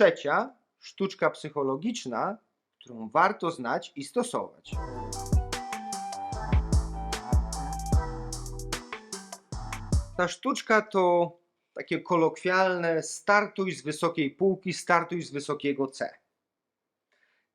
trzecia sztuczka psychologiczna, którą warto znać i stosować. Ta sztuczka to takie kolokwialne startuj z wysokiej półki, startuj z wysokiego C.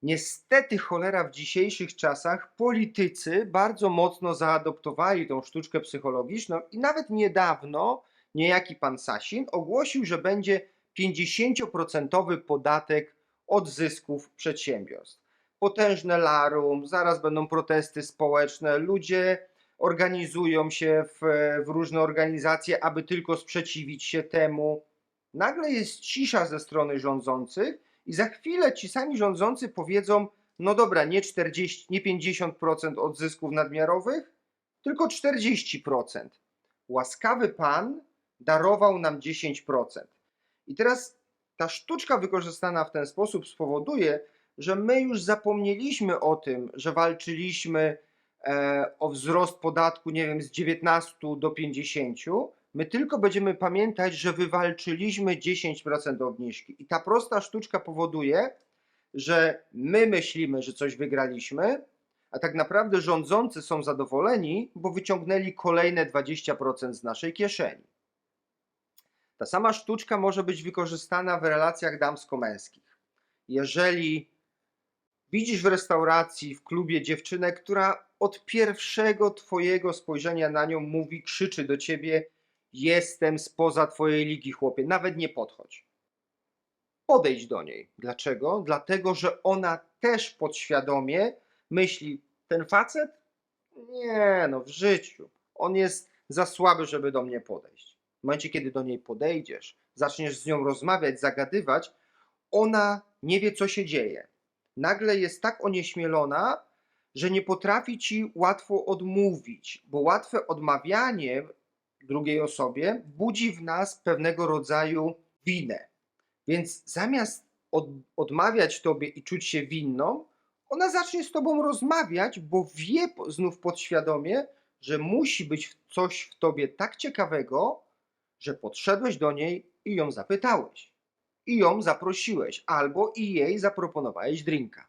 Niestety, cholera, w dzisiejszych czasach politycy bardzo mocno zaadoptowali tą sztuczkę psychologiczną i nawet niedawno niejaki pan Sasin ogłosił, że będzie 50% podatek od zysków przedsiębiorstw. Potężne larum, zaraz będą protesty społeczne, ludzie organizują się w, w różne organizacje, aby tylko sprzeciwić się temu. Nagle jest cisza ze strony rządzących i za chwilę ci sami rządzący powiedzą: No dobra, nie 40, nie 50% od zysków nadmiarowych, tylko 40%. Łaskawy pan darował nam 10%. I teraz ta sztuczka wykorzystana w ten sposób spowoduje, że my już zapomnieliśmy o tym, że walczyliśmy e, o wzrost podatku, nie wiem, z 19 do 50. My tylko będziemy pamiętać, że wywalczyliśmy 10% obniżki. I ta prosta sztuczka powoduje, że my myślimy, że coś wygraliśmy, a tak naprawdę rządzący są zadowoleni, bo wyciągnęli kolejne 20% z naszej kieszeni. Ta sama sztuczka może być wykorzystana w relacjach damsko-męskich. Jeżeli widzisz w restauracji, w klubie dziewczynę, która od pierwszego twojego spojrzenia na nią mówi, krzyczy do ciebie: Jestem spoza twojej ligi, chłopie, nawet nie podchodź. Podejdź do niej. Dlaczego? Dlatego, że ona też podświadomie myśli: Ten facet? Nie, no w życiu. On jest za słaby, żeby do mnie podejść. W momencie, kiedy do niej podejdziesz, zaczniesz z nią rozmawiać, zagadywać, ona nie wie, co się dzieje. Nagle jest tak onieśmielona, że nie potrafi ci łatwo odmówić, bo łatwe odmawianie drugiej osobie budzi w nas pewnego rodzaju winę. Więc zamiast od, odmawiać tobie i czuć się winną, ona zacznie z tobą rozmawiać, bo wie znów podświadomie, że musi być coś w tobie tak ciekawego, że podszedłeś do niej i ją zapytałeś. I ją zaprosiłeś, albo i jej zaproponowałeś drinka.